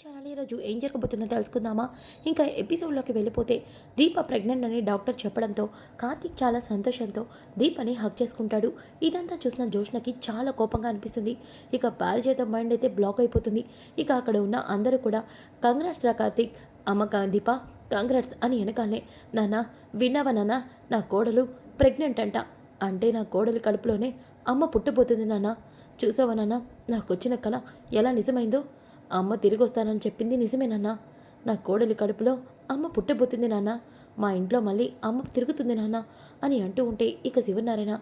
Channel ఈరోజు ఏం జరగబోతుందో తెలుసుకుందామా? ఇంకా ఎపిసోడ్లోకి వెళ్ళిపోతే దీప ప్రెగ్నెంట్ అని డాక్టర్ చెప్పడంతో కార్తీక్ చాలా సంతోషంతో దీపని హక్ చేసుకుంటాడు. ఇదంతా చూసిన జోష్నకి చాలా కోపంగా అనిపిస్తుంది. ఇక పారిచేత మైండ్ అయితే బ్లాక్ అయిపోతుంది. ఇక అక్కడ ఉన్న అందరూ కూడా కంగ్రాట్స్ రా కార్తీక్. అమ్మ దీప కంగ్రాట్స్ అని వెనకాలే నాన్న విన్నావా నాన్న? నా కోడలు ప్రెగ్నెంట్ అంట. అంటే నా కోడలి కడుపులోనే అమ్మ పుట్టబోతుంది నాన్న. చూసావా నాన్న? నాకు వచ్చిన కళ ఎలా నిజమైందో అమ్మ తిరిగి వస్తానని చెప్పింది నిజమేనన్నా నా కోడలి కడుపులో అమ్మ పుట్టబోతుంది నాన్న. మా ఇంట్లో మళ్ళీ అమ్మ తిరుగుతుంది నాన్న అని అంటూ ఉంటే ఇక శివనారాయణ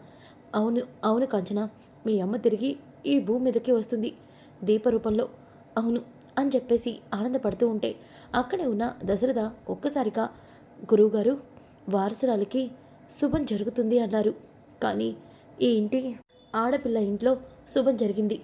అవును అవును కాంచన మీ అమ్మ తిరిగి ఈ భూమి మీదకి వస్తుంది. దీప రూపంలో అవును అని చెప్పేసి ఆనందపడుతూ ఉంటే అక్కడే ఉన్న దశరథ ఒక్కసారిగా గురువుగారు వారసురాలికి శుభం జరుగుతుంది అన్నారు. కానీ ఈ ఇంటి ఆడపిల్ల ఇంట్లో శుభం జరిగింది.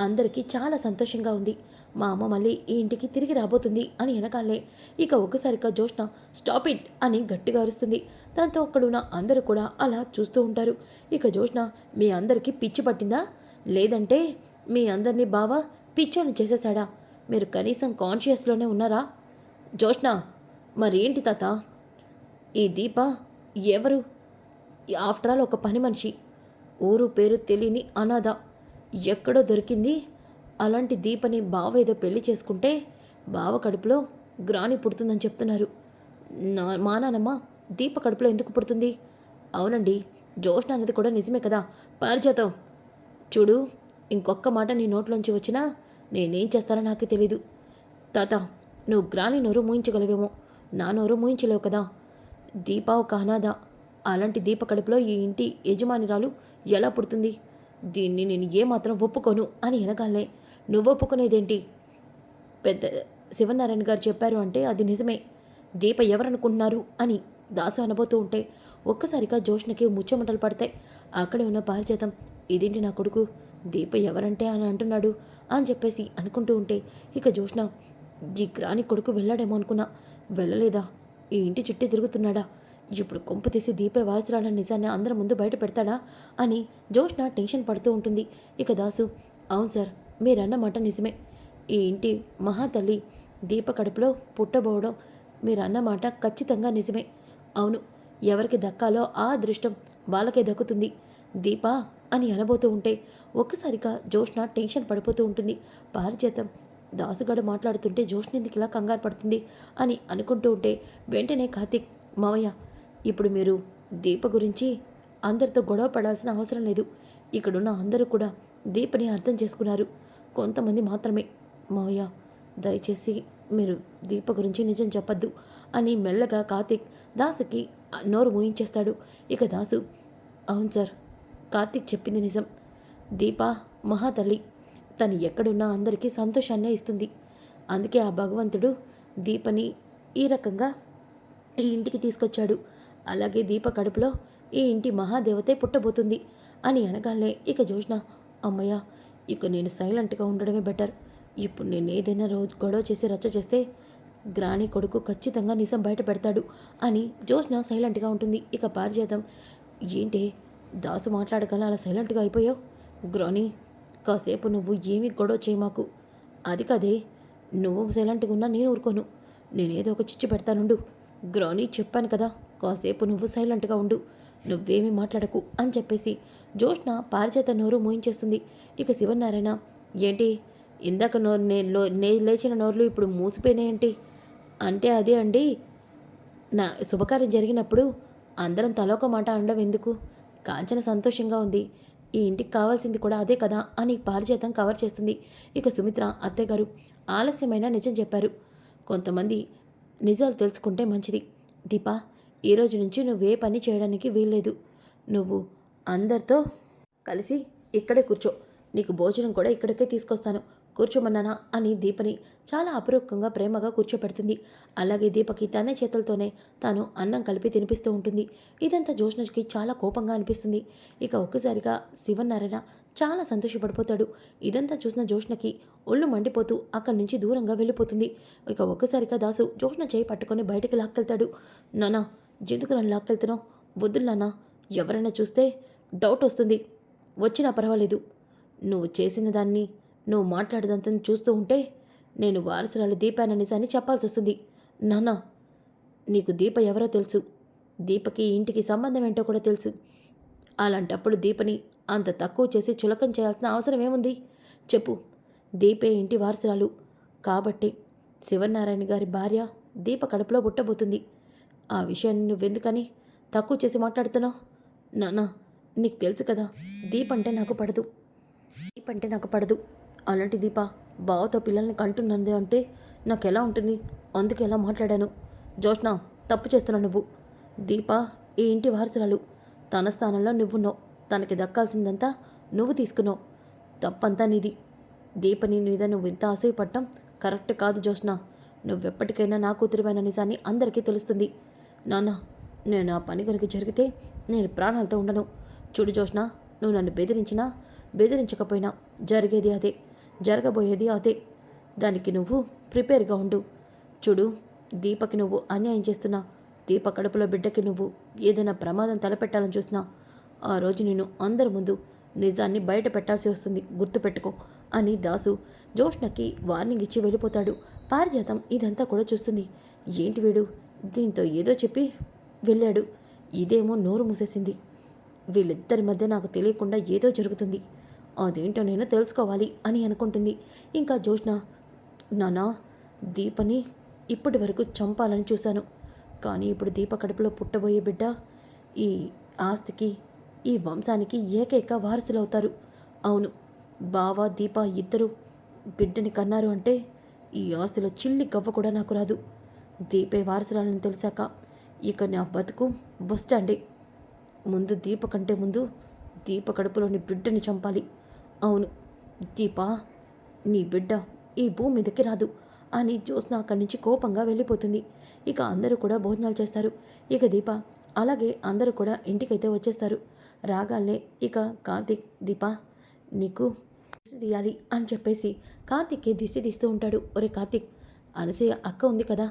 అందరికీ చాలా సంతోషంగా ఉంది. మా అమ్మ మళ్ళీ ఈ ఇంటికి తిరిగి రాబోతుంది అని వెనకాలే ఇక ఒక్కసారిగా జోష్న స్టాప్ ఇట్ అని గట్టిగా అరుస్తుంది. దాంతో అక్కడున్న అందరూ కూడా అలా చూస్తూ ఉంటారు. ఇక జోష్న మీ అందరికీ పిచ్చి పట్టిందా? లేదంటే మీ అందరినీ బావా పిచ్చోని చేసేశాడా? మీరు కనీసం కాన్షియస్లోనే ఉన్నారా? జోష్న మరేంటి తాత? ఈ దీప ఎవరు? ఆఫ్టర్ ఆల్ ఒక పని మనిషి. ఊరు పేరు తెలియని అనాథ. ఎక్కడో దొరికింది అలాంటి దీపని బావ ఏదో పెళ్ళి చేసుకుంటే బావ కడుపులో గ్రాని పుడుతుందని చెప్తున్నారు. నా మా నానమ్మ దీప కడుపులో ఎందుకు పుడుతుంది? అవునండి జోష్ణ అన్నది కూడా నిజమే కదా. పారిజాతం. చూడు ఇంకొక్క మాట నీ నోట్లోంచి వచ్చినా నేనేం చేస్తానో నాకే తెలీదు. తాత నువ్వు గ్రాని నోరు మూయించగలవేమో. నా నోరు మూయించలేవు కదా. దీప ఒక అనాథ. అలాంటి దీప కడుపులో ఈ ఇంటి యజమానిరాలు ఎలా పుడుతుంది? దీన్ని నేను ఏమాత్రం ఒప్పుకోను అని వెనగాలే నువ్వు ఒప్పుకునేదేంటి పెద్ద శివనారాయణ గారు చెప్పారు అంటే అది నిజమే. దీప ఎవరనుకుంటున్నారు? అని దాసు అనబోతూ ఉంటే ఒక్కసారిగా జోష్ణకి ముచ్చమటలు పడతాయి. అక్కడే ఉన్న పారిచేతం ఇదేంటి నా కొడుకు? దీప ఎవరంటే అని అంటున్నాడు అని చెప్పేసి అనుకుంటూ ఉంటే ఇక జోష్ణ ఈ గ్రాని కొడుకు వెళ్ళాడేమో అనుకున్నా. వెళ్ళలేదా? ఈ ఇంటి చుట్టూ తిరుగుతున్నాడా? ఇప్పుడు కొంప తీసి దీపే వాసరాల నిజాన్ని అందరి ముందు బయట పెడతాడా? అని జోష్ణ టెన్షన్ పడుతూ ఉంటుంది. ఇక దాసు అవును సార్ మీరన్నమాట నిజమే. ఈ ఇంటి మహాతల్లి దీప కడుపులో పుట్టబోవడం మీరన్నమాట ఖచ్చితంగా నిజమే. అవును ఎవరికి దక్కాలో ఆ అదృష్టం వాళ్ళకే దక్కుతుంది. దీపా అని అనబోతూ ఉంటే ఒక్కసారిగా జోష్న టెన్షన్ పడిపోతూ ఉంటుంది. పారిచేతం దాసుగాడు మాట్లాడుతుంటే జోష్న ఎందుకు ఇలా కంగారు పడుతుంది అని అనుకుంటూ ఉంటే వెంటనే కార్తిక్ మావయ్య ఇప్పుడు మీరు దీప గురించి అందరితో గొడవ పడాల్సిన అవసరం లేదు. ఇక్కడున్న అందరూ కూడా దీపని అర్థం చేసుకున్నారు. కొంతమంది మాత్రమే. మావయ్య దయచేసి మీరు దీప గురించి నిజం చెప్పద్దు అని మెల్లగా కార్తీక్ దాసుకి నోరు ఊహించేస్తాడు ఇక దాసు అవును సార్ కార్తీక్ చెప్పింది నిజం. దీప మహాతల్లి తను ఎక్కడున్నా అందరికీ సంతోషాన్నే ఇస్తుంది. అందుకే ఆ భగవంతుడు దీపని ఈ రకంగా ఈ ఇంటికి తీసుకొచ్చాడు. అలాగే దీప కడుపులో ఈ ఇంటి మహాదేవతే పుట్టబోతుంది అని అనగానే ఇక జోష్న అమ్మయ్య ఇక నేను సైలెంట్గా ఉండడమే బెటర్. ఇప్పుడు నేను ఏదైనా రోజు గొడవ చేసి రచ్చ చేస్తే గ్రాని కొడుకు ఖచ్చితంగా నిజం బయట పెడతాడు అని జోష్న సైలెంట్గా ఉంటుంది. ఇక పారిజాతం ఏంటి దాసు మాట్లాడగల అలా సైలెంట్గా అయిపోయావు? గ్రాని కాసేపు నువ్వు ఏమీ గొడవ చేయమాకు అది కదే నువ్వు సైలెంట్గా ఉన్నా నేను ఊరుకోను. నేనేదో ఒక చిచ్చు పెడతానుండు. గ్రాని చెప్పాను కదా కాసేపు నువ్వు సైలెంట్గా ఉండు. నువ్వేమీ మాట్లాడకు అని చెప్పేసి జోష్న పారిచేత నోరు మూయించేస్తుంది. ఇక శివనారాయణ ఏంటి? ఇందాక నోరు నే లేచిన నోర్లు ఇప్పుడు మూసిపోయినాయంటి? అంటే అదే అండి. నా శుభకార్యం జరిగినప్పుడు అందరం తలోక మాట అనడం ఎందుకు? కాంచన సంతోషంగా ఉంది. ఈ ఇంటికి కావాల్సింది కూడా అదే కదా అని పారిచేతం కవర్ చేస్తుంది. ఇక సుమిత్ర అత్తయ్యగారు ఆలస్యమైన నిజం చెప్పారు. కొంతమంది నిజాలు తెలుసుకుంటే మంచిది. దీపా ఈ రోజు నుంచి నువ్వే పని చేయడానికి వీల్లేదు. నువ్వు అందరితో కలిసి ఇక్కడే కూర్చో. నీకు భోజనం కూడా ఇక్కడికే తీసుకొస్తాను. కూర్చోమన్నానా అని దీపని చాలా అపరూపంగా ప్రేమగా కూర్చోపెడుతుంది. అలాగే దీపకి తనే చేతులతోనే తాను అన్నం కలిపి తినిపిస్తూ ఉంటుంది. ఇదంతా జోష్నకి చాలా కోపంగా అనిపిస్తుంది. ఇక ఒక్కసారిగా శివనారాయణ చాలా సంతోషపడిపోతాడు. ఇదంతా చూసిన జోష్నకి ఒళ్ళు మండిపోతూ అక్కడి నుంచి దూరంగా వెళ్ళిపోతుంది. ఇక ఒక్కసారిగా దాసు జోష్న చేయి పట్టుకొని బయటికి లాక్కెళ్తాడు. నానా ఎందుకు నన్ను లాక్కెళ్తున్నావు? వద్దు నానా. ఎవరైనా చూస్తే డౌట్ వస్తుంది. వచ్చినా పర్వాలేదు. నువ్వు చేసిన దాన్ని నువ్వు మాట్లాడదంతా చూస్తూ ఉంటే నేను వారసురాలు దీపాన నిజాన్ని చెప్పాల్సి వస్తుంది. నాన్న నీకు దీప ఎవరో తెలుసు. దీపకి ఇంటికి సంబంధం ఏంటో కూడా తెలుసు. అలాంటప్పుడు దీపని అంత తక్కువ చేసి చులకం చేయాల్సిన అవసరం ఏముంది? చెప్పు. దీపే ఇంటి వారసురాలు. కాబట్టి శివనారాయణ గారి భార్య దీప కడుపులో పుట్టబోతుంది. ఆ విషయాన్ని నువ్వెందుకని తక్కువ చేసి మాట్లాడుతున్నావు? నానా నీకు తెలుసు కదా దీప్ అంటే నాకు పడదు. దీప్ అంటే నాకు పడదు. అలాంటి దీప బావతో పిల్లల్ని కంటున్నది అంటే నాకు ఎలా ఉంటుంది? అందుకే ఎలా మాట్లాడాను. జోష్ణ తప్పు చేస్తున్నావు నువ్వు. దీప ఈ ఇంటి వారసురాలు. తన స్థానంలో నువ్వున్నావు. తనకి దక్కాల్సిందంతా నువ్వు తీసుకున్నావు. తప్పంతా నీది. దీపని మీద నువ్వు ఇంత ఆశయపడటం కరెక్ట్ కాదు జోష్ణ నువ్వెప్పటికైనా నా కూతురువైన నిజాన్ని అందరికీ తెలుస్తుంది. నాన్న నేను ఆ పని కనుక జరిగితే నేను ప్రాణాలతో ఉండను. చూడు జోష్ణ నువ్వు నన్ను బెదిరించినా బెదిరించకపోయినా జరిగేది అదే జరగబోయేది అదే. దానికి నువ్వు ప్రిపేర్గా ఉండు. చూడు దీపకి నువ్వు అన్యాయం చేస్తున్నా దీప కడుపులో బిడ్డకి నువ్వు ఏదైనా ప్రమాదం తలపెట్టాలని చూసినా ఆ రోజు నేను అందరి ముందు నిజాన్ని బయట పెట్టాల్సి వస్తుంది గుర్తుపెట్టుకో అని దాసు జోష్ణకి వార్నింగ్ ఇచ్చి వెళ్ళిపోతాడు. పారిజాతం ఇదంతా కూడా చూస్తుంది. ఏంటి వీడు? దీంతో ఏదో చెప్పి వెళ్ళాడు. ఇదేమో నోరు మూసేసింది. వీళ్ళిద్దరి మధ్య నాకు తెలియకుండా ఏదో జరుగుతుంది. అదేంటో నేను తెలుసుకోవాలి అని అనుకుంటుంది. ఇంకా జోష్న నానా దీపని ఇప్పటి వరకు చంపాలని చూశాను. కానీ ఇప్పుడు దీప కడుపులో పుట్టబోయే బిడ్డ ఈ ఆస్తికి ఈ వంశానికి ఏకైక వారసులవుతారు. అవును బావ దీప ఇద్దరు బిడ్డని కన్నారు అంటే ఈ ఆస్తిలో చిల్లి గవ్వ కూడా నాకు రాదు. దీపే వారసురాలని తెలిసాక ఇక నా బతుకు బస్టాండే ముందు దీప కంటే ముందు దీప కడుపులోని బిడ్డని చంపాలి. అవును దీప నీ బిడ్డ ఈ భూమి మీదకి రాదు. అని జ్యోత్స్న అక్కడి నుంచి కోపంగా వెళ్ళిపోతుంది. ఇక అందరూ కూడా భోజనాలు చేస్తారు. ఇక దీప అలాగే అందరూ కూడా ఇంటికైతే వచ్చేస్తారు. రాగానే ఇక కార్తీక్ దీప నీకు దిష్టి తీయాలి అని చెప్పేసి కార్తీక్కి దిష్టి తీస్తూ ఉంటాడు. ఒరే కార్తీక్ అనసూయ అక్క ఉంది కదా?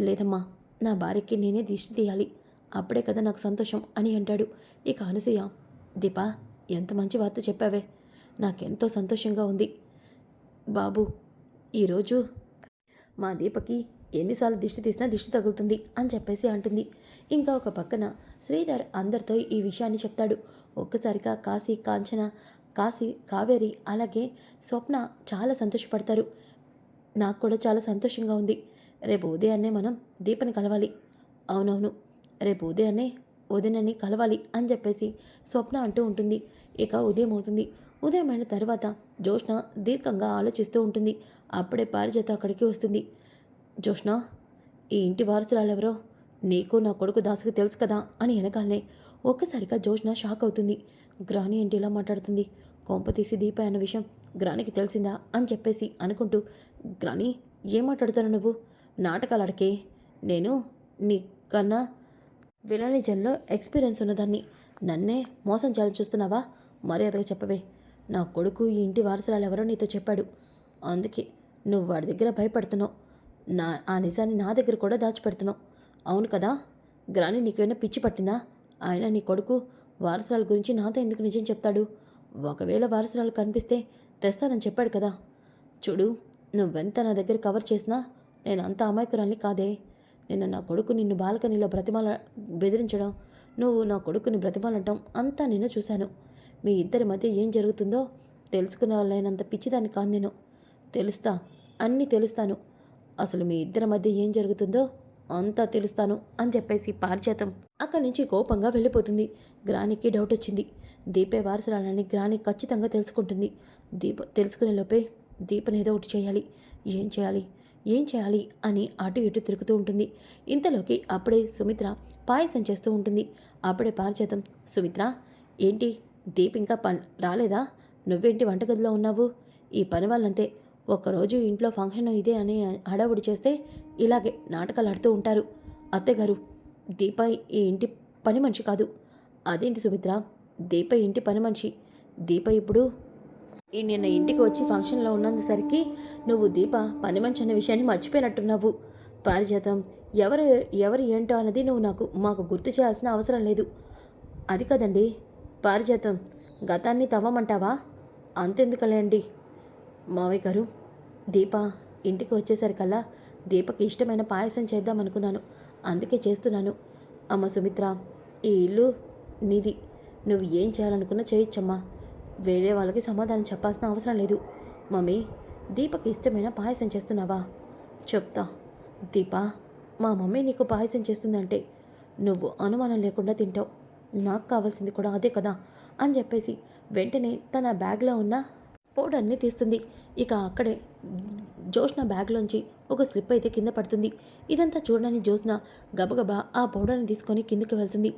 లేదమ్మా నా భార్యకి నేనే దిష్టి తీయాలి. అప్పుడే కదా నాకు సంతోషం అని అంటాడు. ఇక అనసూయ దీపా ఎంత మంచి వార్త చెప్పావే. నాకెంతో సంతోషంగా ఉంది. బాబు ఈరోజు మా దీపకి ఎన్నిసార్లు దిష్టి తీసినా దిష్టి తగులుతుంది అని చెప్పేసి అంటుంది. ఇంకా ఒక పక్కన శ్రీధర్ అందరితో ఈ విషయాన్ని చెప్తాడు. ఒక్కసారిగా కాశీ కాంచన కాశీ కావేరి అలాగే స్వప్న చాలా సంతోషపడతారు. నాకు కూడా చాలా సంతోషంగా ఉంది. రేపు ఉదయాన్నే మనం దీపని కలవాలి. అవునవును. రేపు ఉదయాన్నే వదినని కలవాలి అని చెప్పేసి స్వప్న అంటూ ఉంటుంది. ఇక ఉదయం అవుతుంది. ఉదయం అయిన తర్వాత జోష్ణ దీర్ఘంగా ఆలోచిస్తూ ఉంటుంది. అప్పుడే పారిజాత అక్కడికి వస్తుంది. జోష్ణ ఈ ఇంటి వారసురాలెవరో? నీకు నా కొడుకు దాసుకు తెలుసు కదా? అని వెనకాలనే ఒక్కసారిగా జోష్ణ షాక్ అవుతుంది. గ్రాని ఏంటి ఇలా మాట్లాడుతుంది? కొంప తీసి దీప అన్న విషయం గ్రానికి తెలిసిందా? అని చెప్పేసి అనుకుంటూ గ్రాని ఏం మాట్లాడుతాను నువ్వు? నాటకాలు అడకే నేను నీ కన్నా విలనిజంలో ఎక్స్పీరియన్స్ ఉన్నదాన్ని నన్నే మోసం చేయాలని చూస్తున్నావా? మర్యాదగా చెప్పవే. నా కొడుకు ఈ ఇంటి వారసురాలు ఎవరో నీతో చెప్పాడు. అందుకే నువ్వు వాడి దగ్గర భయపడుతున్నావు. నా ఆ నిజాన్ని నా దగ్గర కూడా దాచిపెడుతున్నావు. అవును కదా? గ్రాని నీకేమైనా పిచ్చి పట్టిందా? ఆయన నీ కొడుకు వారసురాల గురించి నాతో ఎందుకు నిజం చెప్తాడు? ఒకవేళ వారసురాలు కనిపిస్తే తెస్తానని చెప్పాడు కదా. చూడు నువ్వెంత నా దగ్గర కవర్ చేసినా నేను అంత అమాయకురాల్ని కాదే. నిన్న నా కొడుకు నిన్ను బాల్కనీలో బ్రతిమాల బెదిరించడం నువ్వు నా కొడుకుని బ్రతిమాలటం అంతా నేను చూశాను. మీ ఇద్దరి మధ్య ఏం జరుగుతుందో తెలుసుకునేలేనంత పిచ్చిదాన్ని కాదు నేను. తెలుస్తా అన్నీ తెలుస్తాను. అసలు మీ ఇద్దరి మధ్య ఏం జరుగుతుందో అంతా తెలుస్తాను అని చెప్పేసి పారిచేతం అక్కడి నుంచి కోపంగా వెళ్ళిపోతుంది. గ్రానికి డౌట్ వచ్చింది. దీపే వారసురాలని గ్రాని ఖచ్చితంగా తెలుసుకుంటుంది. దీప తెలుసుకునే లోపే దీపని ఏదో ఒకటి చేయాలి. ఏం చేయాలి? ఏం చేయాలి అని అటు ఇటు తిరుగుతూ ఉంటుంది. ఇంతలోకి అప్పుడే సుమిత్ర పాయసం చేస్తూ ఉంటుంది. అప్పుడే పారిచేతం సుమిత్ర ఏంటి? దీప్ ఇంకా పని రాలేదా? నువ్వేంటి వంటగదిలో ఉన్నావు? ఈ పని వాళ్ళంతే ఒక్కరోజు ఇంట్లో ఫంక్షన్ ఇదే అని హడావుడి చేస్తే ఇలాగే నాటకాలు ఆడుతూ ఉంటారు. అత్తగారు దీప ఈ ఇంటి పని మనిషి కాదు. అదేంటి సుమిత్ర? దీప ఇంటి పని మనిషి. దీప ఇప్పుడు ఈ నిన్న ఇంటికి వచ్చి ఫంక్షన్లో ఉన్నందుసరికి నువ్వు దీప పని మనిషి అనే విషయాన్ని మర్చిపోయినట్టున్నావు. పారిజాతం ఎవరు ఎవరు ఏంటో అన్నది నువ్వు నాకు మాకు గుర్తు చేయాల్సిన అవసరం లేదు. అది కదండి? పారిజాతం గతాన్ని తవ్వమంటావా? అంతెందుకలేండి. మావయ్య గారు దీప ఇంటికి వచ్చేసరికల్లా దీపకి ఇష్టమైన పాయసం చేద్దాం అనుకున్నాను అందుకే చేస్తున్నాను. అమ్మ సుమిత్ర ఈ ఇల్లు నీది. నువ్వు ఏం చేయాలనుకున్నా చేయొచ్చమ్మా. వేరే వాళ్ళకి సమాధానం చెప్పాల్సిన అవసరం లేదు. మమ్మీ దీపకి ఇష్టమైన పాయసం చేస్తున్నావా? చెప్తా. దీపా మా మమ్మీ నీకు పాయసం చేస్తుందంటే నువ్వు అనుమానం లేకుండా తింటావు. నాకు కావాల్సింది కూడా అదే కదా అని చెప్పేసి వెంటనే తన బ్యాగ్లో ఉన్న పౌడర్ని తీస్తుంది. ఇక అక్కడే జోష్న బ్యాగ్లోంచి ఒక స్లిప్ అయితే కింద పడుతుంది. ఇదంతా చూడడానికి జోష్న గబగబా ఆ పౌడర్ని తీసుకొని కిందకి వెళ్తుంది.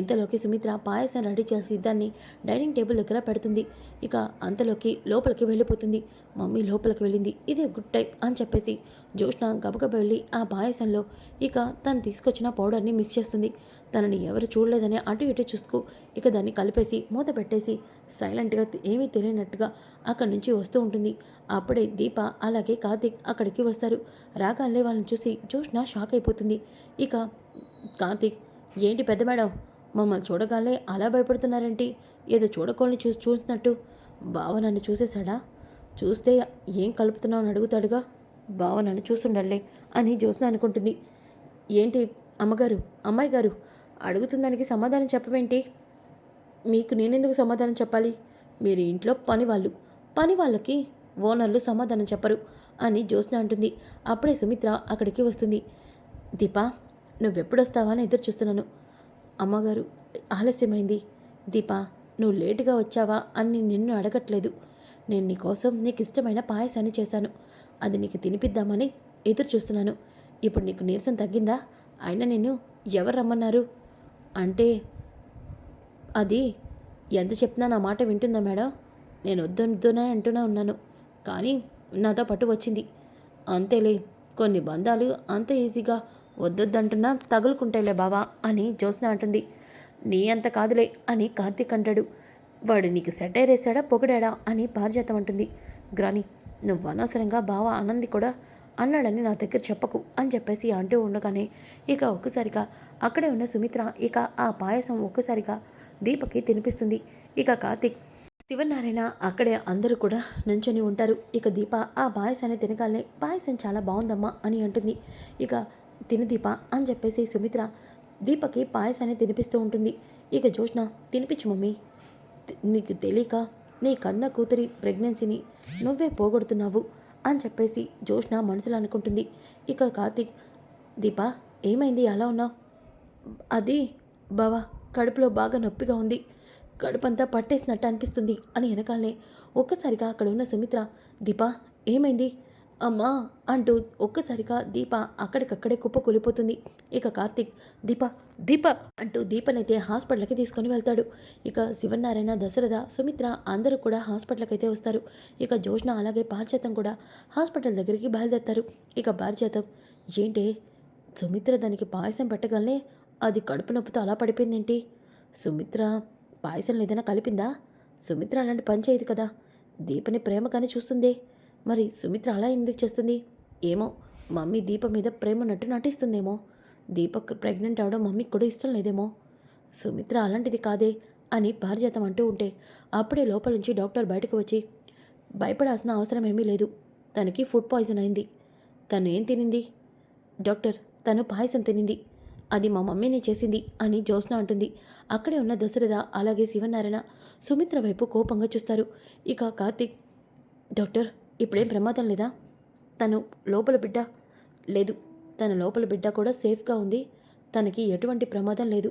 ఇంతలోకి సుమిత్ర పాయసం రెడీ చేసి దాన్ని డైనింగ్ టేబుల్ దగ్గర పెడుతుంది. ఇక అంతలోకి లోపలికి వెళ్ళిపోతుంది. మమ్మీ లోపలికి వెళ్ళింది. ఇదే గుడ్ టైప్ అని చెప్పేసి జోష్న గబగబా వెళ్ళి ఆ పాయసంలో ఇక తను తీసుకొచ్చిన పౌడర్ని మిక్స్ చేస్తుంది. తనని ఎవరు చూడలేదని అటు ఇటు చూసుకో ఇక దాన్ని కలిపేసి మూత పెట్టేసి సైలెంట్గా ఏమీ తెలియనట్టుగా అక్కడి నుంచి వస్తూ ఉంటుంది. అప్పుడే దీప అలాగే కార్తీక్ అక్కడికి వస్తారు. రాగానే వాళ్ళని చూసి జోష్న షాక్ అయిపోతుంది. ఇక కార్తీక్ ఏంటి పెద్ద మేడం? మమ్మల్ని చూడగానే అలా భయపడుతున్నారేంటి? ఏదో చూడకోని చూసి చూసినట్టు బావ నన్ను చూసేశాడా? చూస్తే ఏం కలుపుతున్నావు అని అడుగుతాడుగా. బావ నన్ను చూసుండలే అని జ్యోత్స్న అనుకుంటుంది. ఏంటి అమ్మగారు అమ్మాయి గారు అడుగుతుందానికి సమాధానం చెప్పవేంటి? మీకు నేనెందుకు సమాధానం చెప్పాలి? మీరు ఇంట్లో పని వాళ్ళు పని వాళ్ళకి ఓనర్లు సమాధానం చెప్పరు అని జ్యోత్స్న అంటుంది. అప్పుడే సుమిత్ర అక్కడికి వస్తుంది. దీపా నువ్వెప్పుడొస్తావా అని ఎదురు చూస్తున్నాను అమ్మగారు ఆలస్యమైంది. దీపా నువ్వు లేటుగా వచ్చావా అని నిన్ను అడగట్లేదు. నేను నీకోసం నీకు ఇష్టమైన పాయసాన్ని చేశాను. అది నీకు తినిపిద్దామని ఎదురు చూస్తున్నాను ఇప్పుడు నీకు నీరసం తగ్గిందా? అయినా నిన్ను ఎవరు రమ్మన్నారు? అంటే అది ఎంత చెప్పినా నా మాట వింటుందా మేడం? నేను వద్దొద్దునని అంటూనే ఉన్నాను. కానీ నాతో పాటు వచ్చింది. అంతేలే కొన్ని బంధాలు అంత ఈజీగా వద్దొద్దంటున్నా తగులుకుంటేలే బావా అని జ్యోత్స్న అంటుంది. నీ అంత కాదులే అని కార్తీక్ అంటాడు. వాడు నీకు సెటైర్ వేసాడా పొగిడాడా అని పారిజాతం అంటుంది. గ్రాని నువ్వు అనవసరంగా బావ ఆనంది కూడా అన్నాడని నా దగ్గర చెప్పకు అని చెప్పేసి అంటూ ఉండగానే ఇక ఒక్కసారిగా అక్కడే ఉన్న సుమిత్ర ఇక ఆ పాయసం ఒక్కసారిగా దీపకి తినిపిస్తుంది. ఇక కార్తీక్ శివనారాయణ అక్కడే అందరూ కూడా నుంచొని ఉంటారు. ఇక దీప ఆ పాయసాన్ని తినగానే పాయసం చాలా బాగుందమ్మా అని అంటుంది. ఇక తిను దీప అని చెప్పేసి సుమిత్ర దీపకి పాయసాన్ని తినిపిస్తూ ఉంటుంది. ఇక జోష్న తినిపించు మమ్మీ. నీకు తెలియక నీ కన్న కూతురి ప్రెగ్నెన్సీని నువ్వే పోగొడుతున్నావు అని చెప్పేసి జోష్న మనసులో అనుకుంటుంది. ఇక కార్తీక్ దీప ఏమైంది? అలా ఉన్నావు? అది బావా కడుపులో బాగా నొప్పిగా ఉంది. కడుపంతా పట్టేసినట్టు అనిపిస్తుంది అని వెనకాలనే ఒక్కసారిగా అక్కడ ఉన్న సుమిత్ర దీప ఏమైంది? అమ్మా అంటూ ఒక్కసారిగా దీప అక్కడికక్కడే కుప్ప కూలిపోతుంది ఇక కార్తీక్ దీప దీప అంటూ దీపనైతే హాస్పిటల్కి తీసుకొని వెళ్తాడు. ఇక శివనారాయణ దశరథ సుమిత్ర అందరూ కూడా హాస్పిటల్కి అయితే వస్తారు. ఇక జోష్న అలాగే పారిజాతం కూడా హాస్పిటల్ దగ్గరికి బయలుదేరుతారు. ఇక పారిజాతం ఏంటి సుమిత్ర దానికి పాయసం పెట్టగలనే? అది కడుపు నొప్పితో అలా పడిపోయిందేంటి? సుమిత్ర పాయసంలో ఏదైనా కలిపిందా? సుమిత్ర అలాంటి పని చేయదు కదా. దీపని ప్రేమగానే చూస్తుంది. మరి సుమిత్ర అలా ఎందుకు చేస్తుంది? ఏమో మమ్మీ దీప మీద ప్రేమ నట్టు నటిస్తుందేమో. దీపక్ ప్రెగ్నెంట్ అవడం మమ్మీకి కూడా ఇష్టం లేదేమో. సుమిత్ర అలాంటిది కాదే అని పారిజాతం అంటూ ఉంటే అప్పుడే లోపల నుంచి డాక్టర్ బయటకు వచ్చి భయపడాల్సిన అవసరం ఏమీ లేదు. తనకి ఫుడ్ పాయిజన్ అయింది. తను ఏం తినింది? డాక్టర్ తను పాయసం తినింది. అది మా మమ్మీనే చేసింది అని జ్యోత్స్న అంటుంది. అక్కడే ఉన్న దశరథ అలాగే శివనారాయణ సుమిత్ర వైపు కోపంగా చూస్తారు. ఇక కార్తీక్ డాక్టర్ ఇప్పుడేం ప్రమాదం లేదా? తను లోపల బిడ్డ లేదు. తన లోపల బిడ్డ కూడా సేఫ్గా ఉంది. తనకి ఎటువంటి ప్రమాదం లేదు.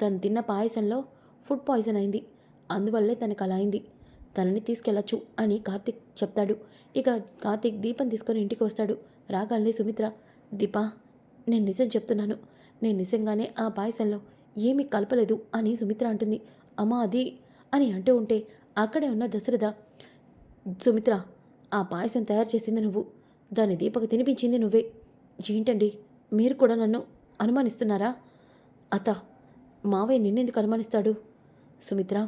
తను తిన్న పాయసంలో ఫుడ్ పాయిజన్ అయింది. అందువల్లే తనకు అలా అయింది. తనని తీసుకెళ్ళొచ్చు అని కార్తిక్ చెప్తాడు. ఇక కార్తిక్ దీపం తీసుకొని ఇంటికి వస్తాడు. రాగాల్ని సుమిత్ర దీపా నేను నిజం చెప్తున్నాను. నేను నిజంగానే ఆ పాయసంలో ఏమీ కలపలేదు అని సుమిత్ర అంటుంది. అమ్మా అది అని అంటూ ఉంటే అక్కడే ఉన్న దశరథ సుమిత్ర ఆ పాయసం తయారు చేసింది నువ్వు. దాన్ని దీపక తినిపించింది నువ్వే. ఏంటండి? మీరు కూడా నన్ను అనుమానిస్తున్నారా? అత్త మావయ్య నిన్నెందుకు అనుమానిస్తాడు? సుమిత్ర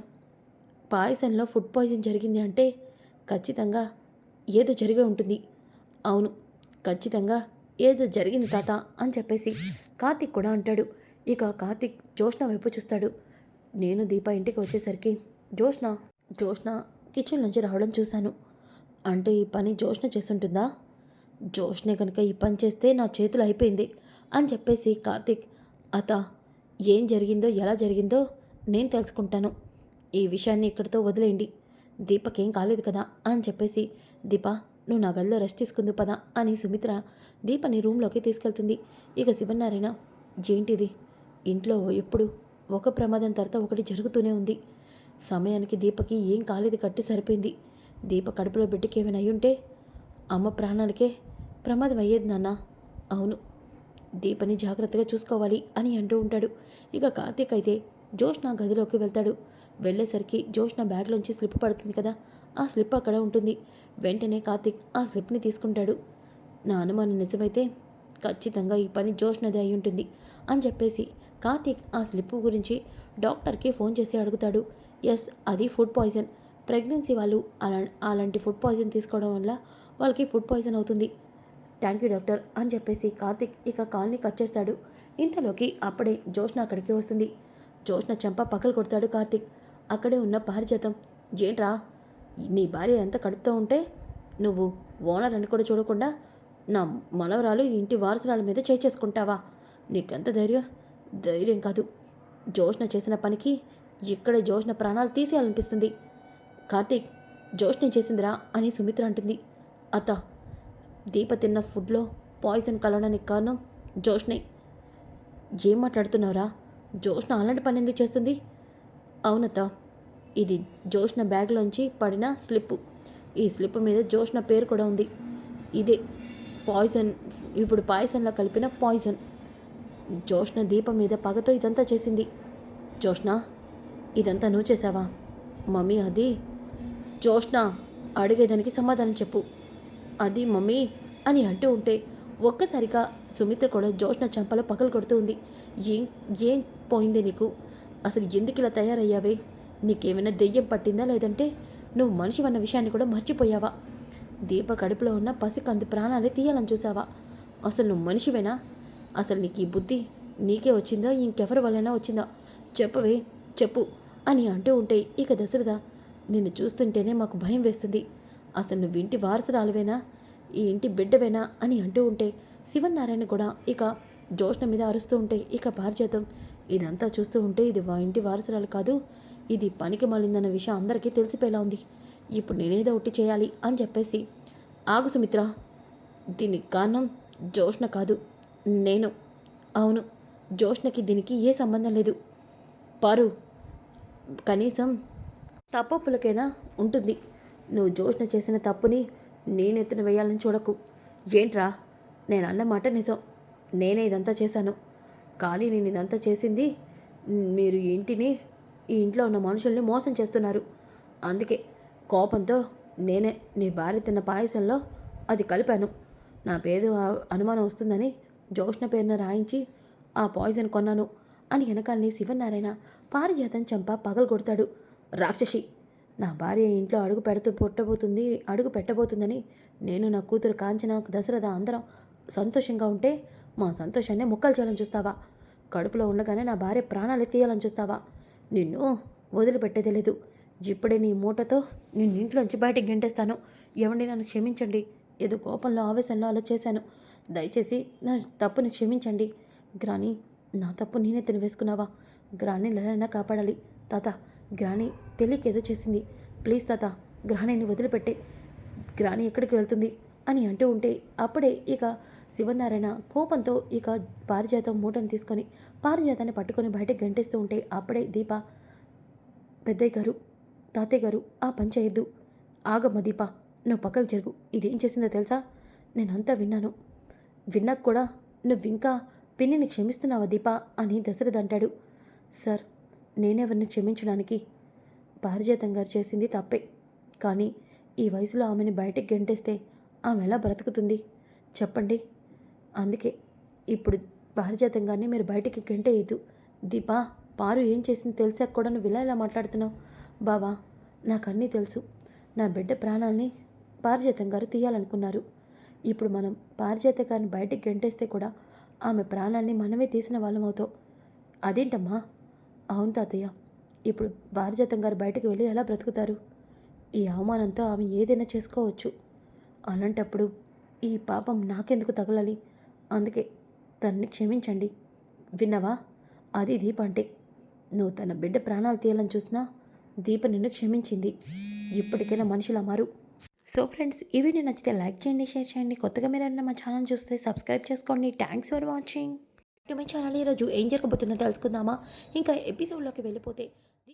పాయసంలో ఫుడ్ పాయిజన్ జరిగింది అంటే ఖచ్చితంగా ఏదో జరిగే ఉంటుంది. అవును ఖచ్చితంగా ఏదో జరిగింది తాత అని చెప్పేసి కార్తిక్ కూడా అంటాడు. ఇక కార్తిక్ జోష్న వైపు చూస్తాడు. నేను దీప ఇంటికి వచ్చేసరికి జోష్న జోష్న కిచెన్ నుంచి రావడం చూశాను. అంటే ఈ పని జోష్న చేస్తుంటుందా? జోష్నే కనుక ఈ పని చేస్తే నా చేతులు అయిపోయింది అని చెప్పేసి కార్తిక్ అత ఏం జరిగిందో ఎలా జరిగిందో నేను తెలుసుకుంటాను. ఈ విషయాన్ని ఇక్కడితో వదిలేయండి. దీపకేం కాలేదు కదా అని చెప్పేసి దీప నువ్వు నా గదిలో రెస్ట్ తీసుకుంది పదా అని సుమిత్ర దీపని రూమ్లోకి తీసుకెళ్తుంది. ఇక శివనారాయణ ఏంటిది? ఇంట్లో ఎప్పుడు ఒక ప్రమాదం తర్వాత ఒకటి జరుగుతూనే ఉంది. సమయానికి దీపకి ఏం కాలేదు కట్టి సరిపోయింది. దీప కడుపులో బిడ్డకి ఏమైనా అయ్యుంటే అమ్మ ప్రాణాలకే ప్రమాదం అయ్యేది నాన్న. అవును దీపని జాగ్రత్తగా చూసుకోవాలి అని అంటూ ఉంటాడు. ఇక కార్తీక్ అయితే జోష్న గదిలోకి వెళ్తాడు. వెళ్ళేసరికి జోష్న బ్యాగ్లోంచి స్లిప్ పడుతుంది కదా. ఆ స్లిప్ అక్కడ ఉంటుంది. వెంటనే కార్తిక్ ఆ స్లిప్ని తీసుకుంటాడు. నా అనుమానం నిజమైతే ఖచ్చితంగా ఈ పని జోష్నది అయి ఉంటుంది అని చెప్పేసి కార్తీక్ ఆ స్లిప్ గురించి డాక్టర్కి ఫోన్ చేసి అడుగుతాడు. ఎస్ అది ఫుడ్ పాయిజన్. ప్రెగ్నెన్సీ వాళ్ళు అలా అలాంటి ఫుడ్ పాయిజన్ తీసుకోవడం వల్ల వాళ్ళకి ఫుడ్ పాయిజన్ అవుతుంది. థ్యాంక్ యూ డాక్టర్ అని చెప్పేసి కార్తిక్ ఇక కాల్ని కట్ చేస్తాడు. ఇంతలోకి అప్పుడే జోష్న అక్కడికి వస్తుంది. జోష్న చెంప పక్కలు కొడతాడు కార్తిక్. అక్కడే ఉన్న పారిజాతం. ఏంట్రా? నీ భార్య ఎంత కడుపుతో ఉంటే నువ్వు ఓనర్ అని కూడా చూడకుండా నా మనవరాలు ఇంటి వారసురాల మీద చేసుకుంటావా? నీకెంత ధైర్యం? ధైర్యం కాదు. జోష్న చేసిన పనికి ఇక్కడే జోష్న ప్రాణాలు తీసేయాలనిపిస్తుంది. కార్తీక్ జోష్ని చేసిందిరా అని సుమిత్ర అంటుంది. అత్త దీప తిన్న ఫుడ్లో పాయిజన్ కలవడానికి కారణం జోష్నే. ఏం మాట్లాడుతున్నావురా? జోష్న అలాంటి పని ఎందుకు చేస్తుంది? అవునత్త ఇది జోష్న బ్యాగ్లోంచి పడిన స్లిప్. ఈ స్లిప్ మీద జోష్న పేరు కూడా ఉంది. ఇదే పాయిజన్ ఇప్పుడు పాయసంలో కలిపిన పాయిజన్. జోష్న దీపం మీద పగతో ఇదంతా చేసింది. జోష్న ఇదంతా నువ్వు చేసావా మమ్మీ అది జోష్న అడిగేదానికి సమాధానం చెప్పు. అది మమ్మీ అని అంటూ ఉంటే ఒక్కసారిగా సుమిత్ర కూడా జోష్న చంపలో పగలు కొడుతూ ఉంది. ఏం ఏం పోయింది నీకు? అసలు ఎందుకు ఇలా తయారయ్యావే? నీకేమైనా దెయ్యం పట్టిందా లేదంటే నువ్వు మనిషి అన్న విషయాన్ని కూడా మర్చిపోయావా? దీప కడుపులో ఉన్న పసికంది ప్రాణాలే తీయాలని చూసావా అసలు నువ్వు మనిషివేనా? అసలు నీకు ఈ బుద్ధి నీకే వచ్చిందా? ఇంకెవరి వల్లైనా వచ్చిందా? చెప్పవే చెప్పు అని అంటూ ఉంటే ఇక దశరథ నిన్ను చూస్తుంటేనే మాకు భయం వేస్తుంది. అసలు నువ్వు ఇంటి వారసురాలువేనా? ఈ ఇంటి బిడ్డవేనా? అని అంటూ ఉంటే శివనారాయణ కూడా ఇక జోష్ణ మీద అరుస్తూ ఉంటే ఇక పారిజాతం. ఇదంతా చూస్తూ ఉంటే ఇది వా ఇంటి వారసురాలు కాదు ఇది పనికి మళ్ళిందన్న విషయం అందరికీ తెలిసిపోయేలా ఉంది. ఇప్పుడు నేనేదో ఒకటి చేయాలి అని చెప్పేసి ఆగు సుమిత్ర దీనికి కారణం జోష్ణ కాదు నేను. అవును జోష్ణకి దీనికి ఏ సంబంధం లేదు. పారు కనీసం తప్పప్పులకైనా ఉంటుంది. నువ్వు జోష్ణ చేసిన తప్పుని నేను ఎత్తున వేయాలని చూడకు. ఏంట్రా నేను అన్నమాట నిజం. నేనే ఇదంతా చేశాను. కానీ నేను ఇదంతా చేసింది మీరు ఇంటిని ఈ ఇంట్లో ఉన్న మనుషుల్ని మోసం చేస్తున్నారు. అందుకే కోపంతో నేనే నీ భార్య తిన్న పాయసంలో అది కలిపాను. నా పేరు అనుమానం వస్తుందని జోష్ణ పేరున రాయించి ఆ పాయిజన్ కొన్నాను అని వెనకాలని శివనారాయణ పారిజాతం చంప పగలు కొడతాడు. రాక్షసి నా భార్య ఇంట్లో అడుగు పెడుతూ పుట్టబోతుంది అడుగు పెట్టబోతుందని నేను నా కూతురు కాంచన దశరథ అందరం సంతోషంగా ఉంటే మా సంతోషాన్ని ముక్కలు చేయాలని చూస్తావా? కడుపులో ఉండగానే నా భార్య ప్రాణాలు తీయాలని చూస్తావా? నిన్ను వదిలిపెట్టేది లేదు. ఇప్పుడే నీ మూటతో నిన్నింట్లోంచి బయటికి గెంటేస్తాను. ఏమండి నన్ను క్షమించండి? ఏదో కోపంలో ఆవేశంలో అలా చేశాను దయచేసి నా తప్పుని క్షమించండి. గ్రాని నా తప్పు నేనే తినివేసుకున్నావా? గ్రాని ఎలా కాపాడాలి. తాత గ్రాని తెలియకేదో చేసింది. ప్లీజ్ తాత గ్రాణిని వదిలిపెట్టే. గ్రాని ఎక్కడికి వెళ్తుంది? అని అంటూ ఉంటే అప్పుడే ఇక శివనారాయణ కోపంతో ఇక పారిజాతం మూటను తీసుకొని పారిజాతాన్ని పట్టుకొని బయటకు గంటేస్తూ ఉంటే అప్పుడే దీప పెద్దయ్య గారు తాతయ్య గారు ఆ పని చేయొద్దు. ఆగమ్మ దీప నువ్వు పక్కకు జరుగు. ఇదేం చేసిందో తెలుసా? నేనంతా విన్నాను. విన్నాక కూడా నువ్వు ఇంకా పిన్నిని క్షమిస్తున్నావా దీప? అని దశరథ్ అంటాడు. సార్ నేనెవరిని క్షమించడానికి? పారిజాతం గారు చేసింది తప్పే. కానీ ఈ వయసులో ఆమెని బయటికి గెంటేస్తే ఆమె ఎలా బ్రతుకుతుంది? చెప్పండి. అందుకే ఇప్పుడు పారిజాతం గారిని మీరు బయటికి గెంటేయద్దు. దీపా పారు ఏం చేసింది తెలిసాక కూడా నువ్వు ఇలా ఇలా మాట్లాడుతున్నావు? బావా నాకు అన్నీ తెలుసు. నా బిడ్డ ప్రాణాల్ని పారిజాతం గారు తీయాలనుకున్నారు. ఇప్పుడు మనం పారిజాత గారిని బయటికి గెంటేస్తే కూడా ఆమె ప్రాణాన్ని మనమే తీసిన వాళ్ళం అవుతాం. అదేంటమ్మా? అవును తాతయ్య ఇప్పుడు పారిజాతం గారు బయటకు వెళ్ళి ఎలా బ్రతుకుతారు? ఈ అవమానంతో ఆమె ఏదైనా చేసుకోవచ్చు. అలాంటప్పుడు ఈ పాపం నాకెందుకు తగలాలి? అందుకే తనని క్షమించండి. విన్నావా? అది దీప అంటే. నువ్వు తన బిడ్డ ప్రాణాలు తీయాలని చూసినా దీప నిన్ను క్షమించింది. ఇప్పటికైనా మనుషులు అమారు సో ఫ్రెండ్స్ ఈ వీడియో నచ్చితే లైక్ చేయండి షేర్ చేయండి. కొత్తగా మీరు మా ఛానల్ చూస్తే సబ్స్క్రైబ్ చేసుకోండి. Thanks for watching. My channel ఈరోజు ఏం జరగబోతుందో తెలుసుకుందామా? ఇంకా ఎపిసోడ్లోకి వెళ్ళిపోతే